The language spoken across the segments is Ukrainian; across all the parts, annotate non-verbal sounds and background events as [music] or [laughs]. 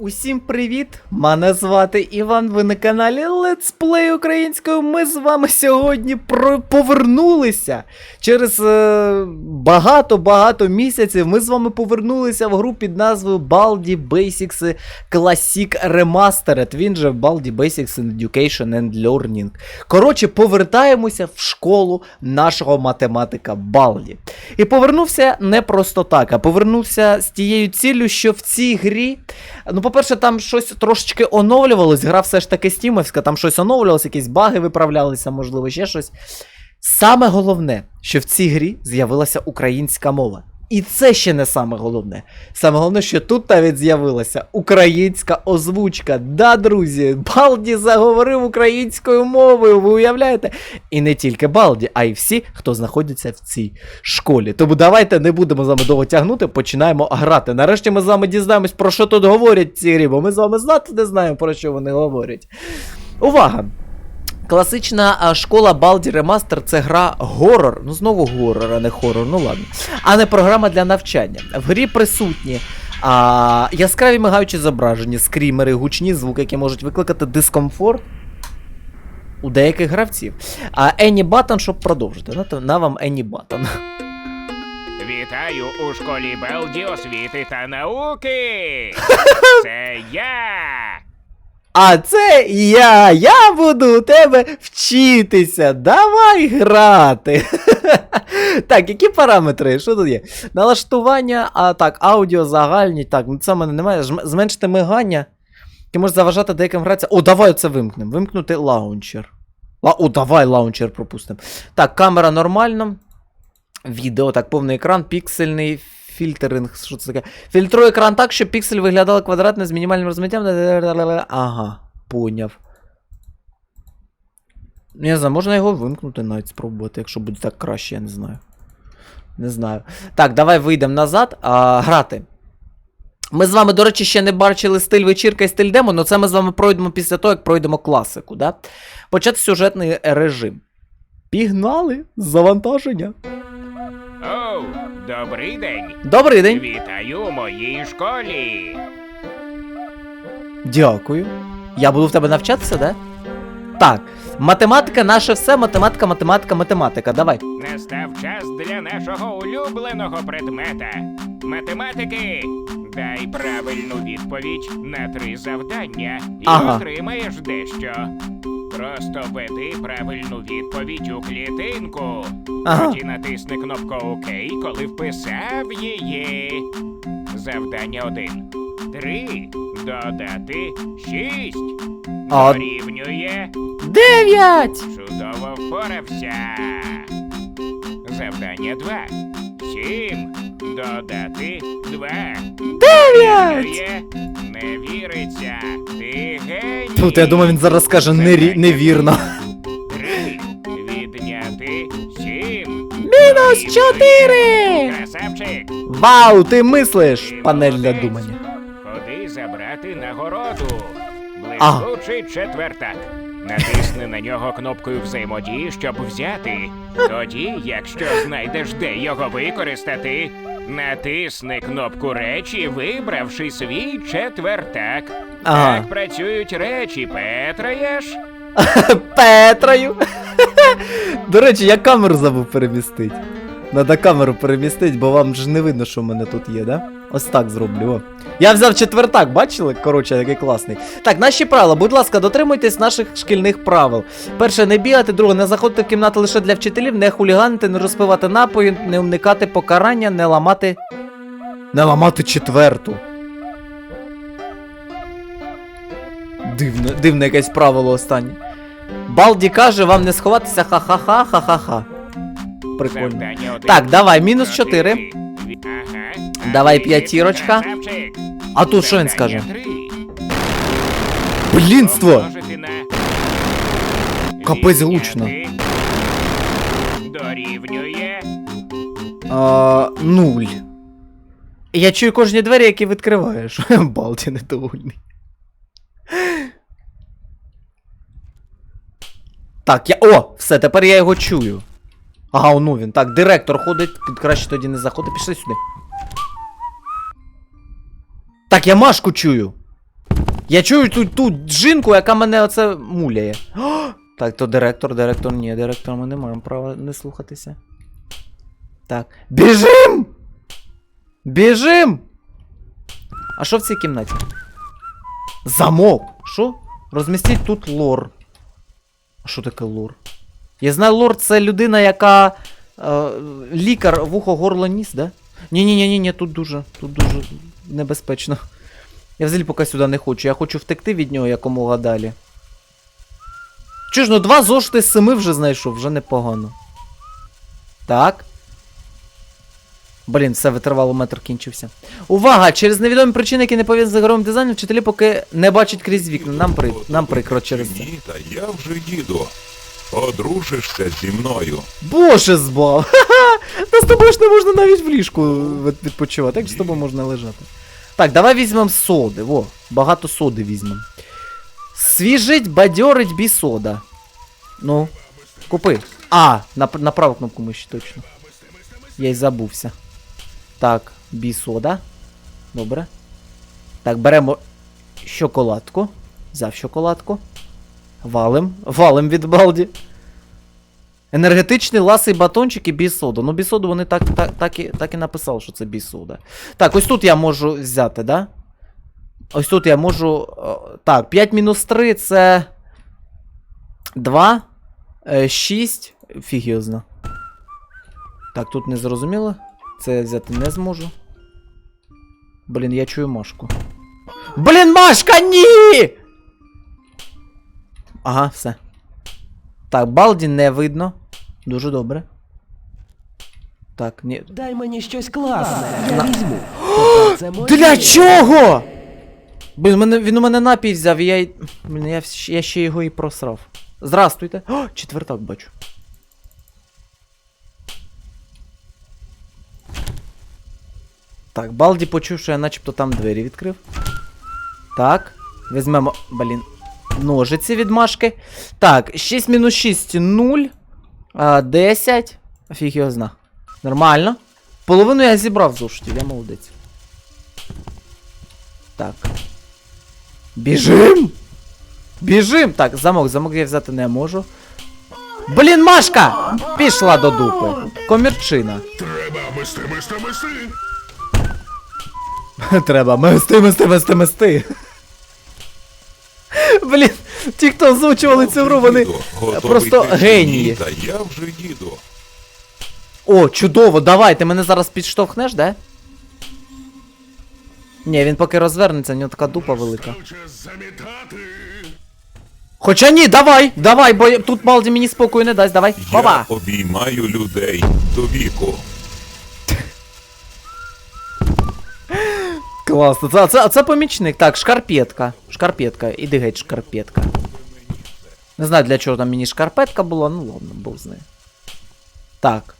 Усім привіт! Мене звати Іван. Ви на каналі Let's Play українською. Ми з вами сьогодні повернулися. Через е, багато-багато місяців ми з вами повернулися в гру під назвою Baldi Basics Classic Remastered. Він же Baldi Basics Education and Learning. Коротше, повертаємося в школу нашого математика Балді. І повернувся не просто так, а повернувся з тією ціллю, що в цій грі. Ну, по-перше, там щось трошечки оновлювалось. Гра все ж таки стімовська, там щось оновлювалось, якісь баги виправлялися, можливо, ще щось. Саме головне, що в цій грі з'явилася українська мова. І це ще не саме головне. Саме головне, що тут навіть з'явилася українська озвучка. Да, друзі, Балді заговорив українською мовою, ви уявляєте? І не тільки Балді, а й всі, хто знаходиться в цій школі. Тому давайте не будемо з вами довго тягнути, починаємо грати. Нарешті ми з вами дізнаємось, про що тут говорять ці грі, бо ми з вами знати не знаємо, про що вони говорять. Увага! Класична школа Baldi Remaster це гра горор. Ну знову горор, а не хорор, ну ладно. А не програма для навчання. В грі присутні а, яскраві мигаючі зображення, скрімери, гучні звуки, які можуть викликати дискомфорт у деяких гравців. А Any Button, щоб продовжити. На, на вам Any Button. Вітаю у школі Белді освіти та науки. [laughs] Це я. А це я. Я буду у тебе вчитися. Давай грати. [laughs] так, які параметри? Що тут є? Налаштування, а так, аудіо загальні. Так, ну це в мене немає. Зменшити мигання. Ти можеш заважати деяким гратися. О, давай це вимкнемо. Вимкнути лаунчер. Ла... О, давай лаунчер пропустимо. Так, камера нормальна. Відео, так, повний екран, піксельний фільтринг. Що це таке? Фільтрує екран так, щоб піксель виглядав квадратно з мінімальним розмиттям. Ага, поняв. Не знаю, можна його вимкнути навіть спробувати, якщо буде так краще, я не знаю. Не знаю. Так, давай вийдемо назад. А, грати. Ми з вами, до речі, ще не бачили стиль вечірка і стиль демо, але це ми з вами пройдемо після того, як пройдемо класику, да? Почати сюжетний режим. Пігнали! Завантаження. Оу, добрий день. Добрий день. Вітаю у моїй школі. Дякую. Я буду в тебе навчатися, да? Так. Математика наше все, математика, математика, математика. Давай. Настав час для нашого улюбленого предмета математики. Дай правильну відповідь на три завдання і Ага. отримаєш дещо. Просто введи правильну відповідь у клітинку. Ага. Тоді натисни кнопку ОК, коли вписав її. Завдання 1. 3 додати 6. А- Дорівнює. Дев'ять! Чудово впорався. Завдання 2. 7 додати 2. Дев'ять! Не віриться. Ти геній. Тут я думаю, він зараз скаже нері... Невірно. 3 відняти 7. Мінус чотири! Красавчик. Вау, ти мислиш! Панель для Молодець. думання. Ходи забрати нагороду. Ага. Блискучий четвертак. Натисни на нього кнопкою взаємодії, щоб взяти. Тоді, якщо знайдеш, де його використати, натисни кнопку речі, вибравши свій четвертак. Ага. Так працюють речі, Петраєш? [laughs] Петрою. [laughs] До речі, я камеру забув перемістити. Надо камеру перемістити, бо вам ж не видно, що в мене тут є, да? Ось так зроблю. О. Я взяв четвертак, бачили? Коротше, який класний. Так, наші правила, будь ласка, дотримуйтесь наших шкільних правил. Перше, не бігати, друге, не заходити в кімнату лише для вчителів, не хуліганити, не розпивати напої, не уникати покарання, не ламати. Не ламати четверту. Дивне, дивне якесь правило останнє. Балді каже, вам не сховатися, ха-ха-ха, ха-ха-ха. Прикольно. Завдання один. Так, давай, мінус 4. Ві- Ага. Давай Отлично, п'ятірочка. красавчик. А тут що він Завдання скаже? три. Блінство! Помножити на Капець відняти гучно. Дорівнює. А, нуль. Я чую кожні двері, які відкриваєш. [laughs] Балді недовольний. Так, я. О! Все, тепер я його чую. Ага, ну він. Так, директор ходить, краще тоді не заходить. Пішли сюди. Так, я Машку чую. Я чую тут ту жінку, яка мене оце муляє. Так, то директор, директор, ні, директор, ми не маємо права не слухатися. Так. Біжим! Біжим! А що в цій кімнаті? Замок! Що? Розмістіть тут лор. А що таке лор? Я знаю, лор це людина, яка. Е, лікар вухо горло ніс, да? Ні-ні-ні, ні, тут дуже, тут дуже небезпечно. Я взагалі поки сюди не хочу. Я хочу втекти від нього якомога далі. Чого ж, ну два зошити з семи вже знайшов, вже непогано. Так. Блін, все, витривалометр кінчився. Увага! Через невідомі причини, які не пов'язані з ігровим дизайном, вчителі поки не бачать крізь вікна. Нам, при... Нам прикро через це. Ні, та я вже їду. Одружишся зі мною. Боже збав! Та з тобою ж не можна навіть в ліжку відпочивати, як з тобою можна лежати. Так, давай візьмемо соди. Во, багато соди візьмемо. Свіжить, бадьорить бі сода. Ну, купи. А, на, на праву кнопку миші, точно. Я й забувся. Так, бі сода. Добре. Так, беремо шоколадку. Взяв шоколадку. Валим. Валим від балді. Енергетичний ласий батончик і бісода. Ну, бісоду вони так, так, так, і, так і написали, що це бісода. Так, ось тут я можу взяти, да? Ось тут я можу. Так, 5 мінус 3 це. 2. 6. Фіг його зна. Так, тут не зрозуміло. Це я взяти не зможу. Блін, я чую Машку. Блін, Машка, ні! Ага, все. Так, Балді не видно. Дуже добре. Так, ні. Дай мені щось класне, я візьму. Це моє. Для чого? Блін, мене, він у мене напій взяв, і я. й- Блін, я, вс- я ще його і просрав. Здрастуйте. О, четвертак бачу. Так, Балді почув, що я начебто там двері відкрив. Так. Візьмемо. Блін. Ножиці від Машки. Так, 6 мінус 6 0. 10. Фіг його зна. Нормально. Половину я зібрав зошитів, я молодець. Так. Біжим! Біжим! Так, замок, замок я взяти не можу. Блін, Машка! Пішла до дупи. Комірчина. Треба мести, мести, мести. Треба мести, мести, мести, мести. Блін, ті, хто озвучували цю гру, вони просто генії. Я вже їду. О, чудово, давай, ти мене зараз підштовхнеш, да? Ні, він поки розвернеться, у нього така дупа велика. Хоча ні, давай, давай, бо тут Балді мені спокою не дасть, давай. Баба! Я обіймаю людей до віку. Класно, це, це, це помічник. Так, шкарпетка. Шкарпетка, іди геть, шкарпетка. Не знаю, для чого там мені шкарпетка була, ну ладно, Бог з нею. Так.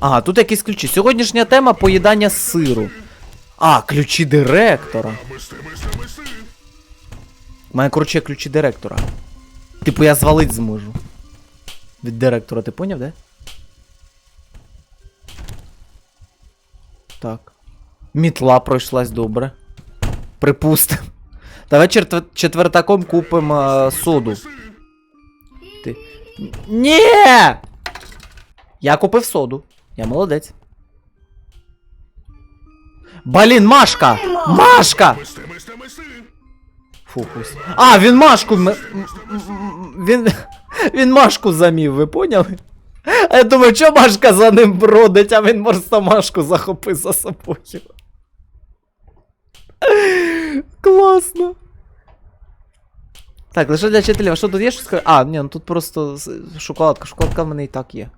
Ага, тут якісь ключі. Сьогоднішня тема поїдання сиру. А, ключі директора. У мене, коротше, ключі директора. Типу, я звалить зможу. Від директора, ти поняв, да? Так. Мітла пройшлась добре. Припустим. Давай четвертаком купимо соду. Ти. Ні! Я купив соду. Я молодець. Блін, Машка! Машка! Фокус. А, він Машку. Він. Він Машку замів, ви поняли? А я думаю, що Машка за ним бродить, а він просто Машку захопив за собою. Класно. Так, лише для вчителів, а що тут є щось? А, ні, ну тут просто шоколадка. Шоколадка в мене і так є.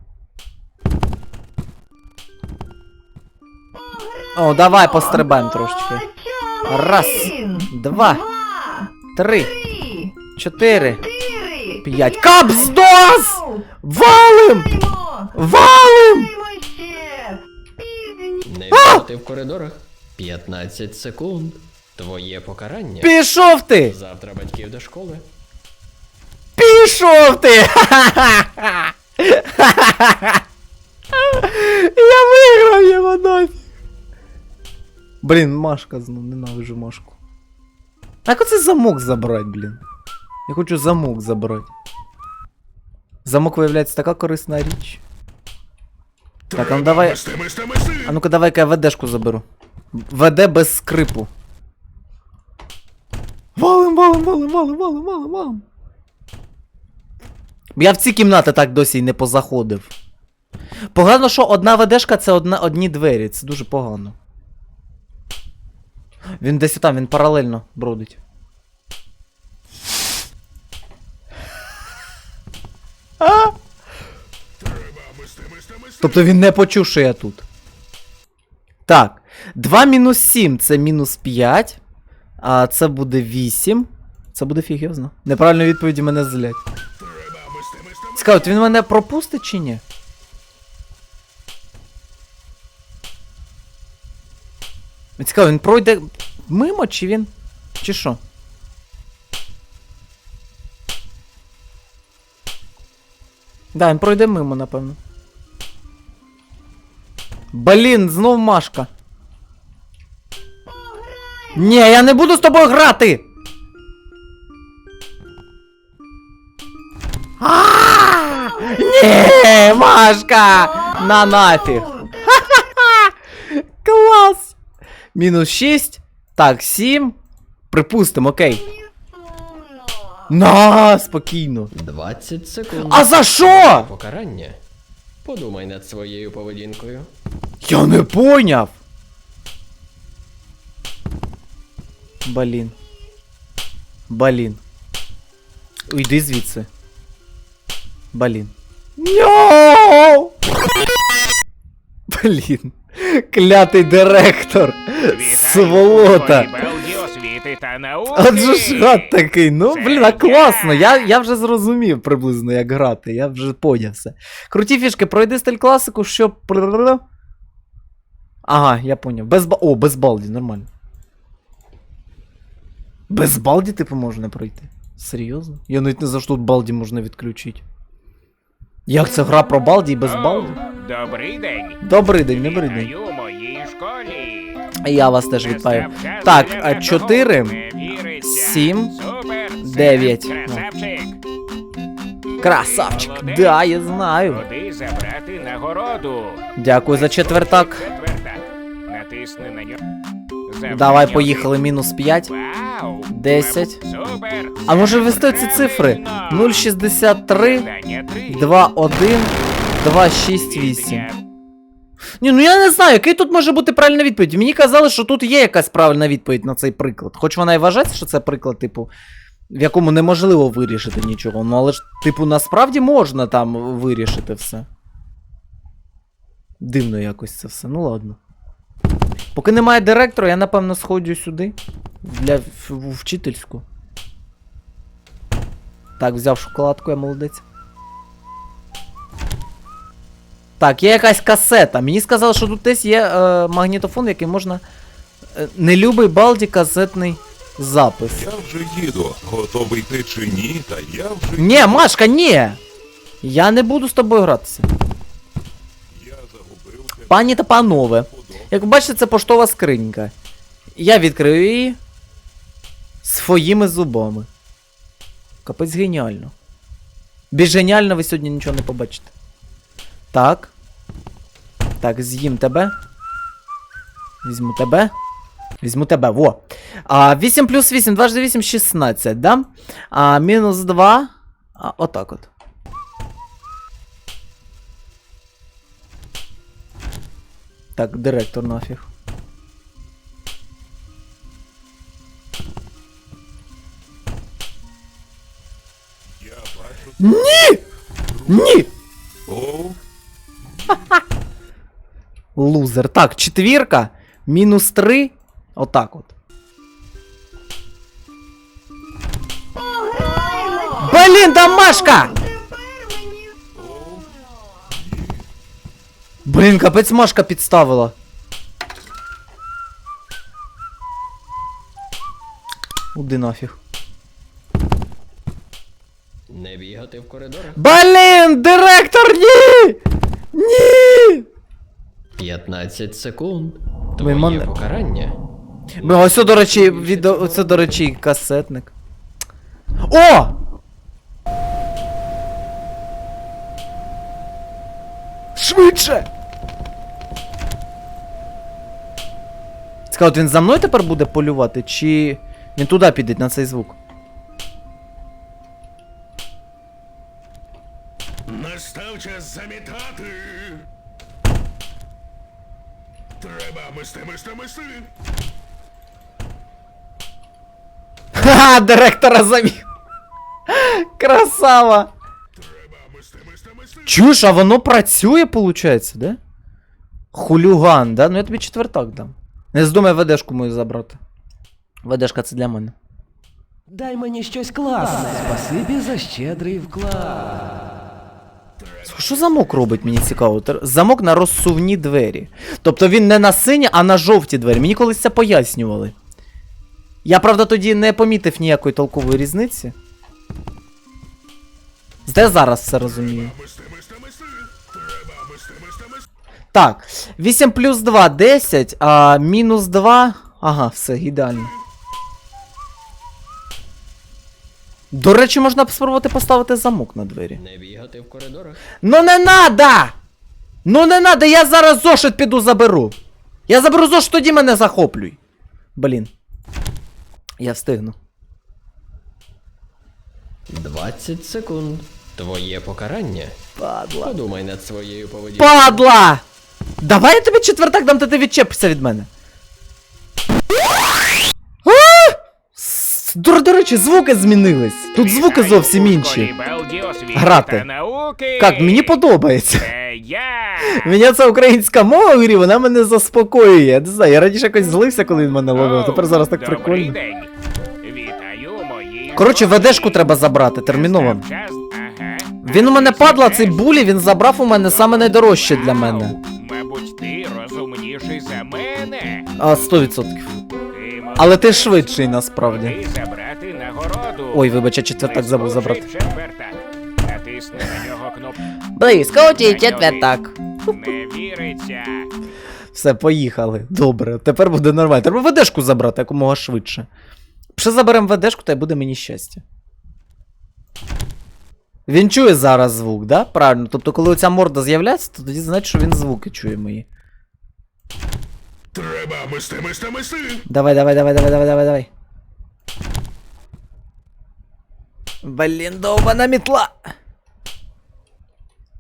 О, давай пострибаємо трошечки. Раз, два, три, чотири, п'ять. Капздос! Валим! Валим! Не бігати в коридорах. 15 секунд. Твоє покарання. Пішов ти! Завтра батьків до школи. Пішов ти! Я виграв його нафіг. Блін, Машка знов, ненавижу Машку. Так оце замок забрати, блін. Я хочу замок забрати. Замок виявляється така корисна річ. Так, а ну Треба давай. мести, мести, мести. А ну-ка давай-ка я ведешку заберу. ВД без скрипу. Валим, валим, валим, валим, валим, валим, валим. Я в ці кімнати так досі й не позаходив. Погано, що одна ведешка це одна, одні двері. Це дуже погано. Він десь там, він паралельно бродить. Мести. Тобто він не почув, що я тут. Так. 2 мінус 7 це мінус 5. А це буде 8. Це буде фіг його. Неправильної відповіді мене злять. Цікаво, він мене пропустить чи ні? Цікаво, він пройде мимо, чи він. Чи що? Да, він пройде мимо, напевно. Блін, знов Машка. Ні, я не буду з тобою грати! Ні, Машка! На нафіг! [laughs] Клас! Мінус 6. Так, 7. Припустимо, окей. На, спокійно. 20 секунд. А за що? Покарання. Подумай над своєю поведінкою. Я не поняв. Блін. Блін. Уйди звідси. Блін. Ньоу! Блін. Клятий директор. Сволота. Отже ж гад такий. Ну, блін, а класно. Я, я вже зрозумів приблизно, як грати. Я вже поняв все. Круті фішки, пройди стиль класику, щоб. Ага, я поняв. Без ба... О, без балді, нормально. Без балді, типу, можна пройти. Серйозно? Я навіть не за що тут балді можна відключити. Як це гра про балді і без балді? Добрий день. Добрий день, добрий день. Вітаю у моїй школі. Я вас теж вітаю. Так, для а 4, Не віриться. 7, Супер, це 9. Красавчик. Красавчик. Молодець. Да, я знаю. Куди забрати нагороду? Дякую за четвертак. Четвертак. Натисни на нього. Давай поїхали, мінус 5. 10. А може ввести ці цифри? 063, Завдання три. 21, 268. Відня. Ні, ну я не знаю, який тут може бути правильна відповідь. Мені казали, що тут є якась правильна відповідь на цей приклад. Хоч вона і вважається, що це приклад, типу, в якому неможливо вирішити нічого. Ну але ж, типу, насправді можна там вирішити все. Дивно якось це все. Ну ладно. Поки немає директора, я напевно сходжу сюди. Для вчительську. Так, взяв шоколадку, я молодець. Так, є якась касета. Мені сказали, що тут десь є е, магнітофон, який можна. Е, нелюбий балді касетний запис. Я вже їду. Готовий ти чи ні, та я вже Ні, Машка, ні! Я не буду з тобою гратися. я загубив. Пані та панове. Як ви бачите, це поштова скринька. Я відкрию її своїми зубами. Капець геніально. Більш геніально ви сьогодні нічого не побачите. Так. Так, з'їм тебе. Візьму тебе. Візьму тебе, во. А, 8 плюс 8, 2 8, 16, да? А, мінус 2. А, отак от. Так, директор нафіг. Я бачу. Ні! Ні! О, Лузер. Так, четвірка. Мінус 3. Отак от. Блін, там Блін, капець Машка підставила. Уди нафіг. Не бігати в коридорах. Блін, директор, ні! Ні! 15 секунд. Твоє мене- покарання. Ну, ось, до речі, відео, оце, до речі, касетник. О! Швидше! От він за мною тепер буде полювати, чи він туди піде на цей звук? Настав час замітати. Треба мисти, мисти, мисти. Ха-ха, директора замів! Красава! Треба мисти, мисти, мисти. Чуєш, а воно працює, получається, да? Хулюган, да? Ну я тобі четвертак дам. Не здумай ведешку мою забрати. Ведешка це для мене. Дай мені щось класне. Спасибі за щедрий вклад. Що замок робить, мені цікаво. Замок на розсувні двері. Тобто він не на сині, а на жовті двері. Мені колись це пояснювали. Я, правда, тоді не помітив ніякої толкової різниці. Де зараз все розумію? Так, 8 плюс 2 10, а мінус 2. Ага, все, ідеально. До речі, можна спробувати поставити замок на двері. Не бігати в коридорах. Ну не надо! Ну не надо, я зараз зошит піду заберу. Я заберу зошит, тоді мене захоплюй. Блін. Я встигну. 20 секунд. Твоє покарання. Падла. Подумай над своєю поведінкою. Падла! Давай я тобі четвертак дам, то ти відчепишся від мене. До, речі, звуки змінились. Тут звуки зовсім інші. Грати. та. Як, мені подобається. Це. Мені ця українська мова в грі, вона мене заспокоює. Не знаю, я раніше якось злився, коли він мене ловив, тепер зараз так прикольно. Коротше, ведешку треба забрати, терміново. Він у мене падла, цей булі, він забрав у мене саме найдорожче для мене. Мабуть, ти розумніший за мене. А, 100%. Ти Але ти швидший насправді. Ти забрати нагороду. Ой, вибач, я четвертак забув забрати. Четвертак. Натисни на нього кнопку. Близько, ті четвертак. Не віриться. Все, поїхали. Добре, тепер буде нормально. Треба ведешку забрати якомога швидше. Ще заберемо ведешку, та й буде мені щастя. Він чує зараз звук, да? Правильно. Тобто, коли оця морда з'являється, то тоді значить, що він звуки чує мої. Треба мисти, мисти, мисти. Давай, давай, давай, давай, давай, давай, давай. Блін, довбана мітла.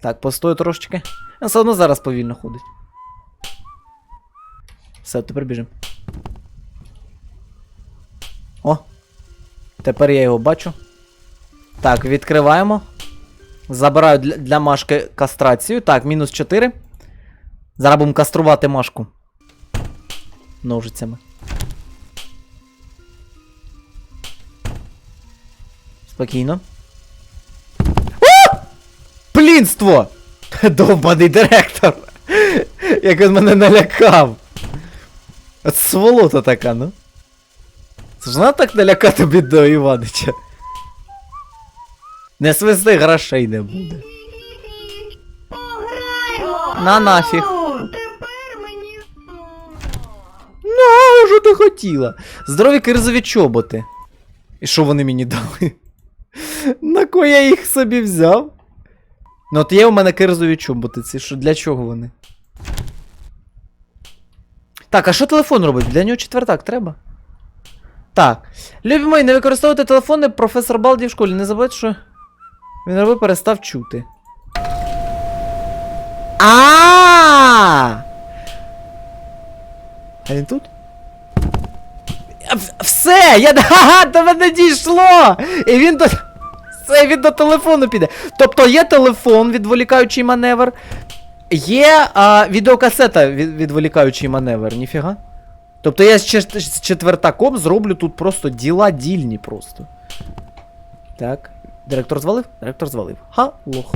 Так, постой трошечки. Він все одно зараз повільно ходить. Все, тепер біжимо. О! Тепер я його бачу. Так, відкриваємо. Забираю для, для Машки кастрацію. Так, мінус 4. Зараз будемо каструвати Машку. Ножицями. Спокійно. О! Плінство! Довбаний директор! Як він мене налякав! От сволота така, ну. Це ж надо так налякати бідного Іванича. Не свисти грошей не буде. На нафіг. Тепер мені. Ну, що ти хотіла? Здорові кирзові чоботи. І що вони мені дали? На кого я їх собі взяв? Ну от є у мене кирзові чоботи, ці що для чого вони? Так, а що телефон робить? Для нього четвертак треба. Так. Любі мої, не використовуйте телефони, професор Балді в школі. Не забудьте, що він робив, перестав чути. А! А він тут? Все! Я [laughs] ага, до мене дійшло! І він до. Все, він до телефону піде. Тобто є телефон, відволікаючий маневр. Є а, відеокасета від, відволікаючий маневр, ніфіга. Тобто я з, чет- з четвертаком зроблю тут просто діла дільні просто. Так. Директор звалив? Директор звалив. Ха, лох.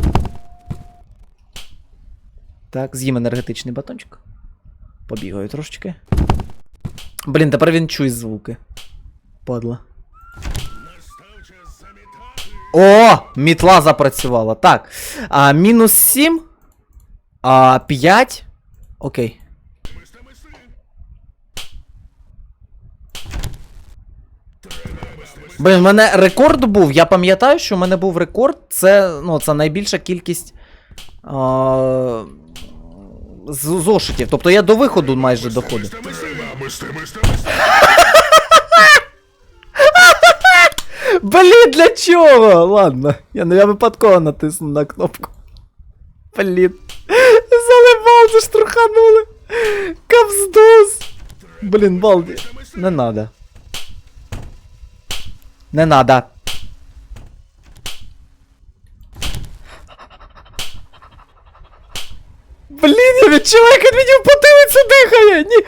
Так, з'їм енергетичний батончик. Побігаю трошечки. Блін, тепер він чує звуки. Падла. О! Мітла запрацювала. Так. А, мінус 7. А, 5. Окей. Мисти, мисти. Блін, в мене рекорд був. Я пам'ятаю, що в мене був рекорд. Це, ну, це найбільша кількість. А, зошитів. Тобто я до виходу майже доходив. Блін, для чого? Ладно, я, ну, я випадково натиснув на кнопку. Блін. Залибалди штурханули. Кавздос. Блін, балді. Не надо. Не надо. Блін, я відчуваю, як мені в потилицю дихає. Ні.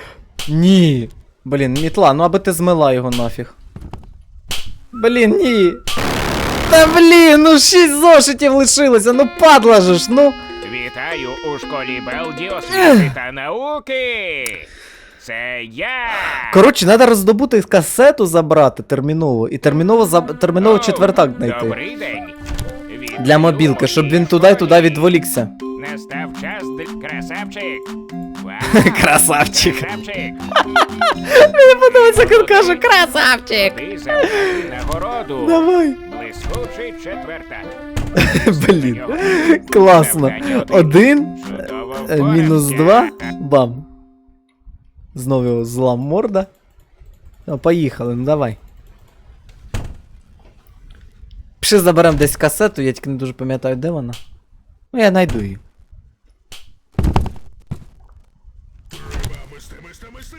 Ні. Блін, мітла, ну аби ти змила його нафіг. Блін, ні. Та блін, ну шість зошитів лишилося, ну падла ж, ну. Вітаю у школі Белді освіти та науки. Це я. Коротше, треба роздобути касету забрати терміново. І терміново заб... терміново четвертак знайти. Добрий день. Для мобілки, щоб він туди й туди відволікся. Настав час д... красавчик. Вау, [laughs] Красавчик. Красавчик. Мені подобається, як він каже, красавчик. Ти нагороду. Давай. Блискучий четвертак. [laughs] Блін. Класно. Один, Чудово е, мінус два, бам. Знову його зла морда. Ну, поїхали, ну давай. Пішли заберемо десь касету, я тільки не дуже пам'ятаю, де вона. Ну, я знайду її.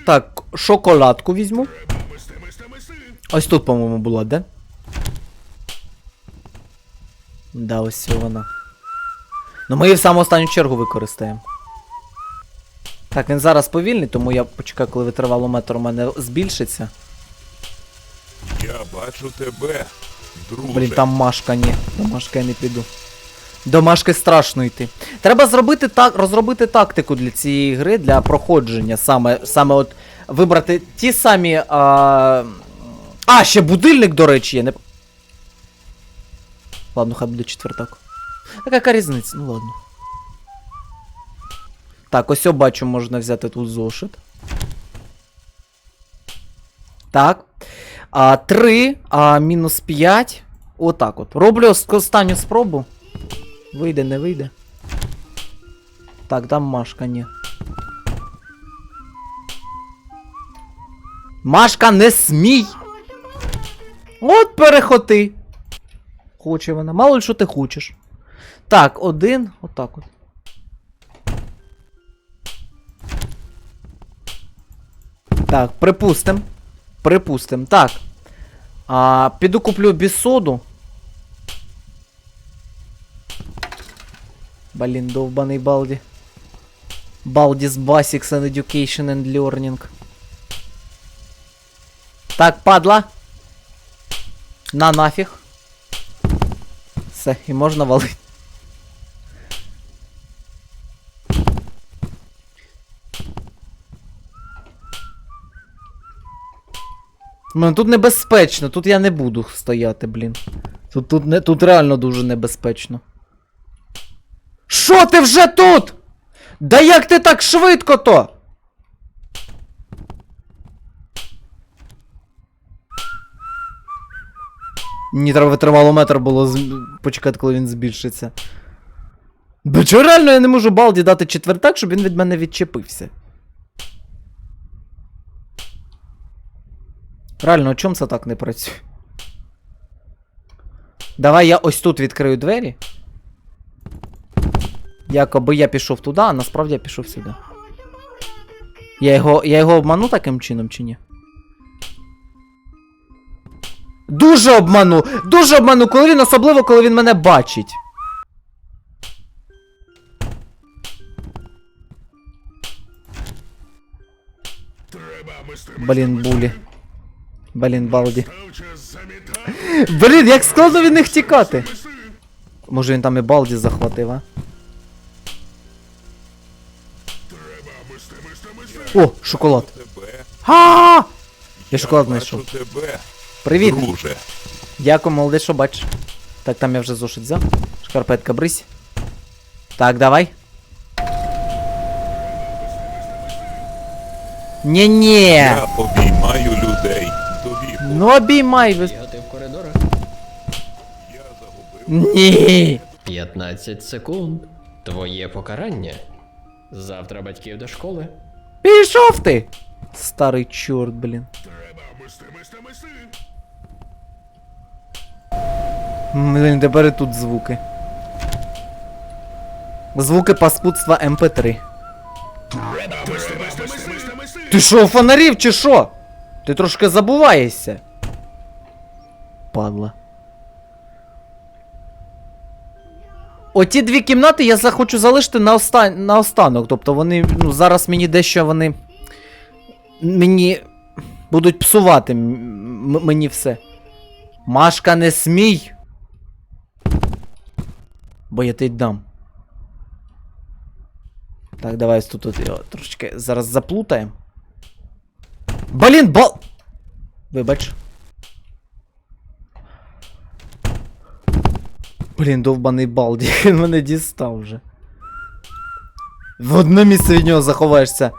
Так, шоколадку візьму. Ось тут, по-моєму, була, де? Да, ось вона. Ну ми її в саму останню чергу використаємо. Так, він зараз повільний, тому я почекаю, коли витривалометр у мене збільшиться. Я бачу тебе, друже. Блін, там Машка, ні. До Машки я не піду. До Машки страшно йти. Треба зробити так, розробити тактику для цієї гри, для проходження. Саме, саме от вибрати ті самі. А, а ще будильник, до речі, є. Не... Ладно, хай буде четвертак. Так яка різниця? Ну ладно. Так, ось я бачу, можна взяти тут зошит. Так. А, 3, а мінус 5. Отак от. Роблю останню спробу. Вийде, не вийде. Так, там Машка, ні. Машка, не смій! От перехоти. Хоче вона. Мало ли що ти хочеш. Так, один. Отак от. Так, припустим. Припустим. Так. А, піду куплю бісоду. Блін, довбаний балді. Baldi's Basics and Education and Learning. Так, падла. На нафіг. Все, і можна валити. Тут небезпечно, тут я не буду стояти, блін. Тут, тут, не, тут реально дуже небезпечно. Що ти вже тут? Да як ти так швидко то? Мені треба витрималометр було з... почекати, коли він збільшиться. Бо чого реально я не можу балді дати четвертак, щоб він від мене відчепився. Реально, а чому це так не працює? Давай я ось тут відкрию двері. Якоби я пішов туди, а насправді я пішов сюди. Я його, я його обману таким чином чи ні? Дуже обману! Дуже обману, коли він, особливо, коли він мене бачить. Блін, булі. Блін, балді. [laughs] Блін, як складно від них тікати. Може він там і балді захватив, а? О, шоколад. Тебе. А! Я шоколад знайшов. Привіт. друже. Дякую, молодець, що бачиш. Так, там я вже зошит взяв. Шкарпетка брись. Так, давай. Ні-ні. Я обіймаю людей. Ну обіймай. ви- Бігати коридорах. Ні. 15 секунд. Твоє покарання. Завтра батьків до школи. Пішов ти! Старий чорт, блін. Треба. Блін, тепер і тут звуки. Звуки паскудства МП3. Треба мисти, мисти, мисти, мисти, мисти. Ти що, фонарів чи що? Ти трошки забуваєшся. Падла. Оті дві кімнати я захочу залишити на, остан... на останок. Тобто вони, ну, зараз мені дещо вони. Мені будуть псувати м- мені все. Машка, не смій! Бо я ти дам. Так, давай тут, тут його трошечки зараз заплутаємо. Блін, бал. Вибач. Блін, довбаний балді, [laughs] він мене дістав вже. В одне місце від нього заховаєшся.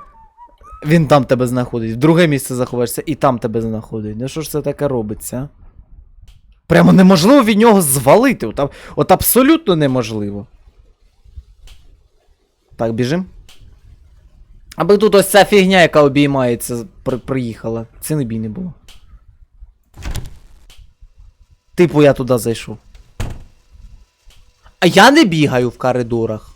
Він там тебе знаходить. В друге місце заховаєшся і там тебе знаходить. Ну що ж це таке робиться? Прямо неможливо від нього звалити. От, от абсолютно неможливо. Так, біжим. Аби тут ось ця фігня, яка обіймається, при, приїхала. Це не бій не було. Типу, я туди зайшов. А я не бігаю в коридорах.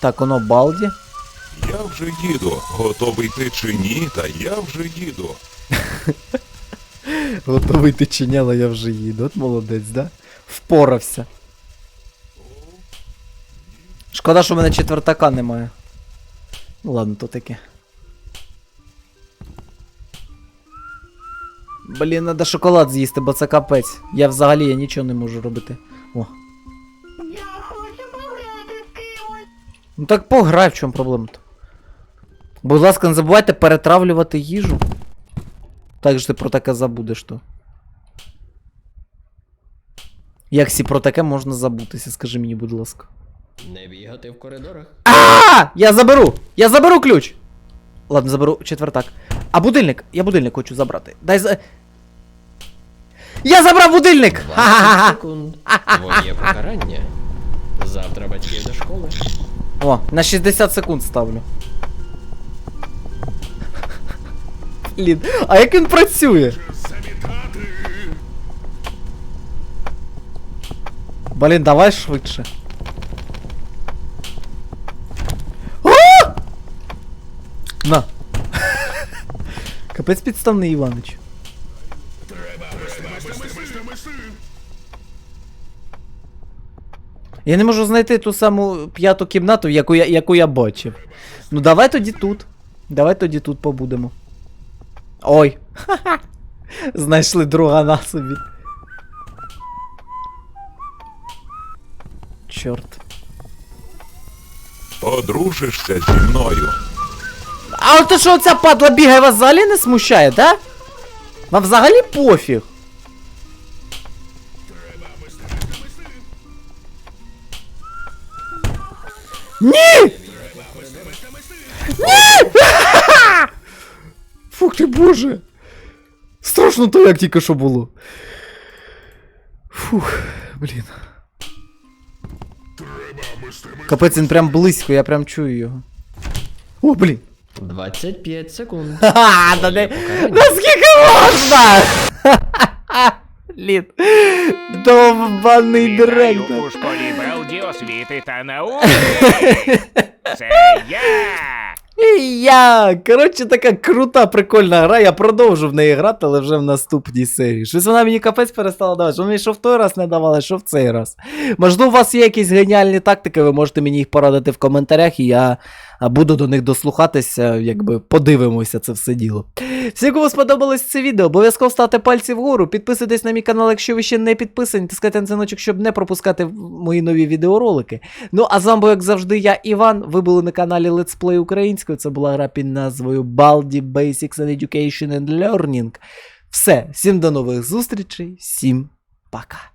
Так, воно балді. Я вже їду. Готовий ти чи ні, та я вже їду. [laughs] Готовий ти чиняла, я вже їду. От молодець, да? Впорався. Шкода, що в мене четвертака немає. Ну ладно, то таке. Блін, треба шоколад з'їсти, бо це капець. Я взагалі я нічого не можу робити. О. Я хочу пограти з кимось. Ну так пограй, в чому проблема то. Будь ласка, не забувайте перетравлювати їжу. Так же ти про таке забудеш то. Як сі про таке можна забутися, скажи мені, будь ласка. Не бігати в коридорах. А! Я заберу! Я заберу ключ! Ладно, заберу четвертак. А будильник? Я будильник хочу забрати. Дай за. Я забрав будильник! 20 Ха-ха-ха! секунд. Твоє покарання. Завтра батьків до школи. О, на 60 секунд ставлю. Блін, а як він працює? Блін, давай швидше. На. [laughs] Капець підставний Іванич. Я не можу знайти ту саму п'яту кімнату, яку я, яку я бачив. Ну давай тоді тут. Давай тоді тут побудемо. Ой. Ха-ха. [laughs] Знайшли друга на собі. Чорт. Одружишся зі мною. А от то що ця падла бігає вас взагалі не смущає, да? Вам взагалі пофіг. Ні! Ні! Фух ти боже. Страшно то, як тільки що було. Фух, блін. Капець він прям близько, я прям чую його. О, блін. 25 секунд. [laughs] Ха, да не... Наскільки можна? Блін. Довбаний Вітаю директор. у школі Белді освіти та науки. [laughs] Це я. І я. Коротше, така крута, прикольна гра. Я продовжу в неї грати, але вже в наступній серії. Щось вона мені капець перестала давати. Що мені що в той раз не давала, що в цей раз. Можливо, у вас є якісь геніальні тактики, ви можете мені їх порадити в коментарях, і я буду до них дослухатися, якби подивимося це все діло. Кому сподобалось це відео, обов'язково ставте пальці вгору, підписуйтесь на мій канал, якщо ви ще не підписані, тискайте на дзвіночок, щоб не пропускати мої нові відеоролики. Ну, а з вами, як завжди, я Іван. Ви були на каналі Let's Play українською. Це була гра під назвою Baldi Basics and Education and Learning. Все, всім до нових зустрічей, всім пока.